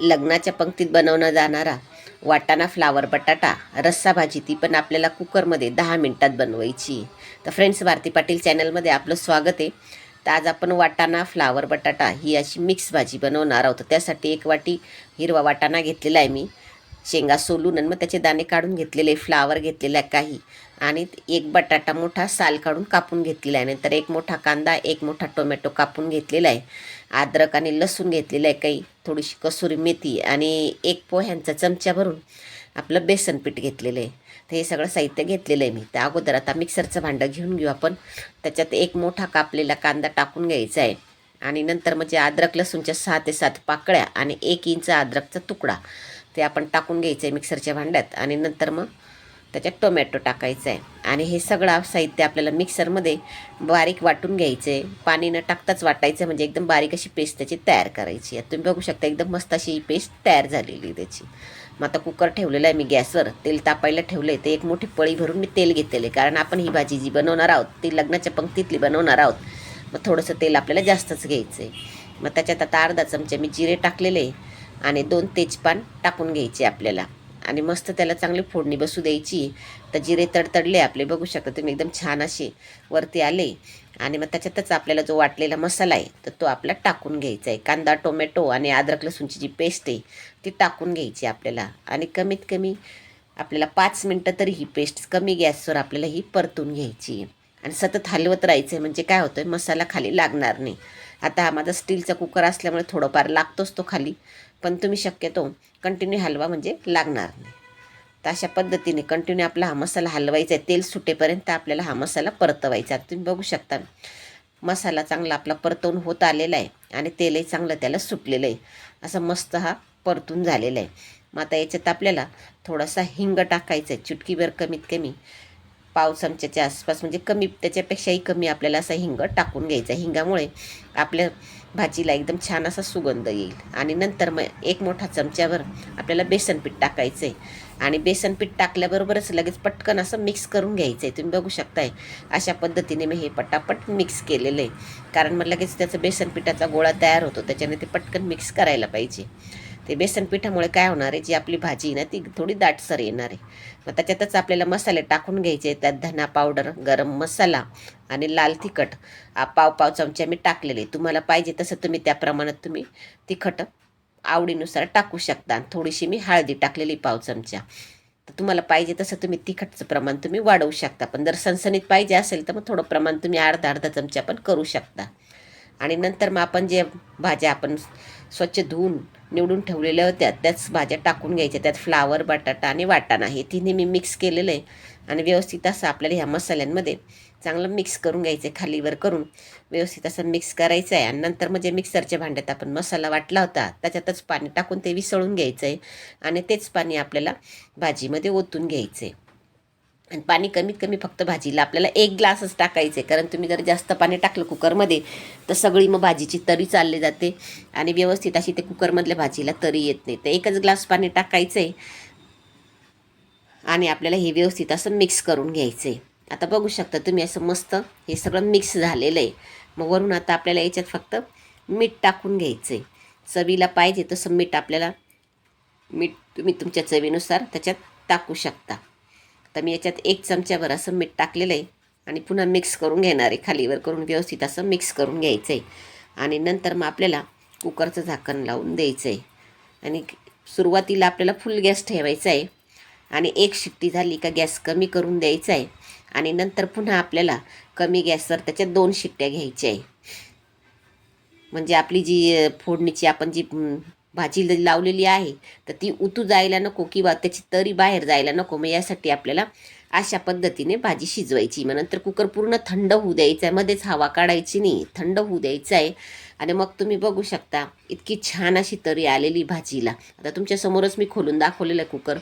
लग्नाच्या पंक्तीत बनवला जाणारा वाटाणा फ्लावर बटाटा रस्सा भाजी ती पण आपल्याला कुकरमध्ये दहा मिनटात बनवायची. तर फ्रेंड्स भारती पाटील चॅनलमध्ये आपलं स्वागत आहे. तर आज आपण वाटाणा फ्लावर बटाटा ही अशी मिक्स भाजी बनवणार आहोत. त्यासाठी एक वाटी हिरवा वाटाणा घेतलेला आहे मी. शेंगा सोलून आणि मग त्याचे दाणे काढून घेतलेले फ्लावर घेतलेला आहे काही. आणि एक बटाटा मोठा साल काढून कापून घेतलेला आहे. नंतर एक मोठा कांदा एक मोठा टोमॅटो कापून घेतलेला आहे. अद्रक आणि लसूण घेतलेलं आहे काही. थोडीशी कसुरी मेथी आणि एक पोह्यांचा चमचा भरून आपलं बेसन पीठ घेतलेलं आहे. तर हे सगळं साहित्य घेतलेलं आहे मी. त्या अगोदर आता मिक्सरचं भांडं घेऊन घेऊ आपण. त्याच्यात एक मोठा कापलेला कांदा टाकून घ्यायचा आहे. आणि नंतर म्हणजे अद्रक लसूणच्या सहा ते सात पाकळ्या आणि एक इंच अद्रकचा तुकडा. ते आपण टाकून घ्यायचं आहे मिक्सरच्या भांड्यात आणि नंतर मग त्याच्यात टोमॅटो टाकायचं आहे आणि हे सगळं साहित्य आपल्याला मिक्सरमध्ये बारीक वाटून घ्यायचं आहे पाणी न टाकताच वाटायचं म्हणजे एकदम बारीक अशी पेस्ट त्याची तयार करायची. आहे तुम्ही बघू शकता एकदम मस्त अशी ही पेस्ट तयार झालेली आहे त्याची. मग आता कुकर ठेवलेलं आहे मी गॅसवर. तेल तापायला ठेवलं आहे ते एक मोठी पळी भरून मी तेल घेतलेलं आहे. कारण आपण ही भाजी जी बनवणार आहोत ती लग्नाच्या पंक्तीतली बनवणार आहोत मग थोडंसं तेल आपल्याला जास्तच घ्यायचं आहे मग त्याच्यात आता अर्धा चमचे मी जिरे टाकलेले आहे. आणि दोन तेजपान टाकून घ्यायचे आपल्याला. आणि मस्त त्याला चांगली फोडणी बसू द्यायची. तर जिरे तडतडले आपले बघू शकता तुम्ही एकदम छान असे वरती आले. आणि मग त्याच्यातच आपल्याला जो वाटलेला मसाला आहे तर तो आपला टाकून घ्यायचा आहे. कांदा टोमॅटो आणि अद्रक लसूणची जी पेस्ट आहे ती टाकून घ्यायची आपल्याला. आणि कमीत कमी आपल्याला पाच मिनटं तरी ही पेस्ट कमी गॅसवर आपल्याला ही परतून घ्यायची. आहे आणि सतत हलवत राहायचं आहे म्हणजे काय होतं मसाला खाली लागणार नाही. आता हा माझा स्टीलचा कुकर असल्यामुळे थोडंफार लागतोच तो खाली. पण तुम्ही शक्यतो कंटिन्यू हलवा म्हणजे लागणार नाही. तर अशा पद्धतीने कंटिन्यू आपला हा मसाला हलवायचा आहे तेल सुटेपर्यंत आपल्याला हा मसाला परतवायचा तुम्ही बघू शकता मसाला चांगला आपला परतवून होत आलेला आहे आणि तेलही चांगलं त्याला सुटलेलं आहे. असं मस्त हा परतून झालेला आहे. मग आता याच्यात आपल्याला थोडासा हिंग टाकायचा आहे चुटकीभर कमीत कमी. पाव चमच्याच्या आसपास म्हणजे कमी त्याच्यापेक्षाही कमी आपल्याला असा हिंग टाकून घ्यायचा. हिंगामुळे आपल्या भाजीला एकदम छान असा सुगंध येईल. आणि नंतर मग एक मोठा चमच्यावर आपल्याला बेसन पीठ टाकायचं आहे आणि बेसन पीठ टाकल्याबरोबरच लगेच पटकन असं मिक्स करून घ्यायचं आहे तुम्ही बघू शकताय अशा पद्धतीने मी हे पटापट मिक्स केलेलं आहे कारण मग लगेच त्याचं बेसन पिठाचा गोळा तयार होतो त्याच्याने ते पटकन मिक्स करायला पाहिजे. ते बेसन पिठामुळे काय होणार आहे? जी आपली भाजी ना ती थोडी दाटसर येणार आहे. मग त्याच्यातच आपल्याला मसाले टाकून घ्यायचे त्यात धना पावडर गरम मसाला आणि लाल तिखट. पाव पाव चमचा मी टाकलेले तुम्हाला पाहिजे तसं तुम्ही त्या प्रमाणात तुम्ही तिखट आवडीनुसार टाकू शकता. आणि थोडीशी मी हळदी टाकलेली पाव चमचा. तर तुम्हाला पाहिजे तसं तुम्ही तिखटचं प्रमाण तुम्ही वाढवू शकता. पण जर सणसणीत पाहिजे असेल तर मग थोडं प्रमाण तुम्ही अर्धा अर्धा चमचा पण करू शकता. आणि नंतर मग आपण जे भाज्या आपण स्वच्छ धुवून निवडून ठेवलेल्या होत्या त्याच भाज्या टाकून घ्यायच्या. त्यात फ्लावर बटाटा आणि वाटाणा हे तिन्ही मी मिक्स केलेलं आहे. आणि व्यवस्थित असं आपल्याला ह्या मसाल्यांमध्ये चांगलं मिक्स करून घ्यायचं आहे खालीवर करून. व्यवस्थित असं मिक्स करायचं आहे. आणि नंतर म्हणजे मिक्सरच्या भांड्यात आपण मसाला वाटला होता त्याच्यातच पाणी टाकून ते विसळून घ्यायचं आहे. आणि तेच पाणी आपल्याला भाजीमध्ये ओतून घ्यायचं आहे. आणि पाणी कमीत कमी फक्त भाजीला. आपल्याला एक ग्लासच टाकायचं. आहे कारण तुम्ही जर जास्त पाणी टाकलं कुकरमध्ये तर सगळी मग भाजीची तरी चालली जाते. आणि व्यवस्थित अशी ते कुकरमधल्या भाजीला तरी येत नाही. तर एकच ग्लास पाणी टाकायचं. आहे आणि आपल्याला हे व्यवस्थित असं मिक्स करून घ्यायचं. आहे आता बघू शकता तुम्ही असं मस्त हे सगळं मिक्स झालेलं आहे. मग वरून आता आपल्याला याच्यात फक्त मीठ टाकून घ्यायचं. आहे चवीला पाहिजे तसं मीठ आपल्याला मीठ तुम्ही तुमच्या चवीनुसार त्याच्यात टाकू शकता. तर मी याच्यात एक चमच्यावर असं मीठ टाकलेलं आहे आणि पुन्हा मिक्स करून घेणार आहे. खालीवर करून व्यवस्थित असं मिक्स करून घ्यायचं आहे आणि नंतर मग आपल्याला कुकरचं झाकण लावून द्यायचं आहे आणि सुरुवातीला आपल्याला फुल गॅस ठेवायचा आहे. आणि एक शिट्टी झाली का गॅस कमी करून द्यायचा आहे. आणि नंतर पुन्हा आपल्याला कमी गॅसवर त्याच्यात दोन शिट्ट्या घ्यायच्या आहे. म्हणजे आपली जी फोडणीची आपण जी भाजी ल- लावलेली आहे. तर ती उतू जायला नको किंवा त्याची तरी बाहेर जायला नको. मग यासाठी आपल्याला अशा पद्धतीने भाजी शिजवायची. मग नंतर कुकर पूर्ण थंड होऊ द्यायचा आहे मध्येच हवा काढायची नाही. थंड होऊ द्यायचा आहे आणि मग तुम्ही बघू शकता इतकी छान अशी तरी आलेली भाजीला. आता तुमच्यासमोरच मी खोलून दाखवलेलं आहे कुकर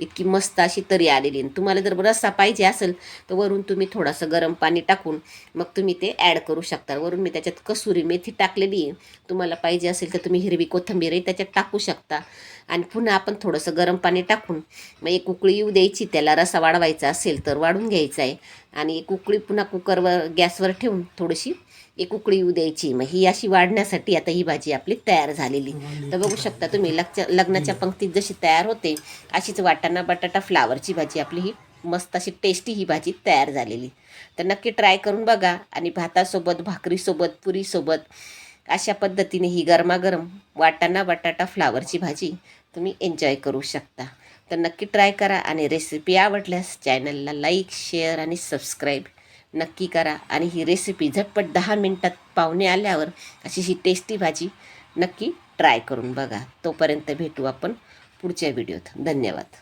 इतकी मस्त अशी तरी आलेली आणि तुम्हाला जर रस्सा पाहिजे असेल तर वरून तुम्ही थोडंसं गरम पाणी टाकून मग तुम्ही ते ॲड करू शकता. वरून मी त्याच्यात कसुरी मेथी टाकलेली आहे. तुम्हाला पाहिजे असेल तर तुम्ही हिरवी कोथिंबीरही त्याच्यात टाकू शकता. आणि पुन्हा आपण थोडंसं गरम पाणी टाकून मग एक उकळी येऊ द्यायची. त्याला रसा वाढवायचा. असेल तर वाढून घ्यायचा आहे. आणि एक उकळी पुन्हा कुकरवर गॅसवर ठेवून थोडीशी एक उकळी येऊ द्यायची. मग ही अशी वाढण्यासाठी आता ही भाजी आपली तयार झालेली. तर बघू शकता तुम्ही लग्च्या लग्नाच्या पंक्तीत जशी तयार होते अशीच वाटाणा बटाटा फ्लावरची भाजी आपली ही मस्त अशी टेस्टी ही भाजी तयार झालेली. तर नक्की ट्राय करून बघा आणि भातासोबत भाकरीसोबत पुरीसोबत अशा पद्धतीने ही गरमागरम वाटाणा बटाटा फ्लावरची भाजी तुम्ही एन्जॉय करू शकता. तर नक्की ट्राय करा आणि रेसिपी आवडल्यास चॅनलला लाईक शेअर आणि सबस्क्राईब नक्की करा. आणि ही रेसिपी झटपट दहा मिनटात पाहुणे आल्यावर अशी ही टेस्टी भाजी नक्की ट्राय करून बघा. तोपर्यंत भेटू आपण पुढच्या व्हिडिओत धन्यवाद.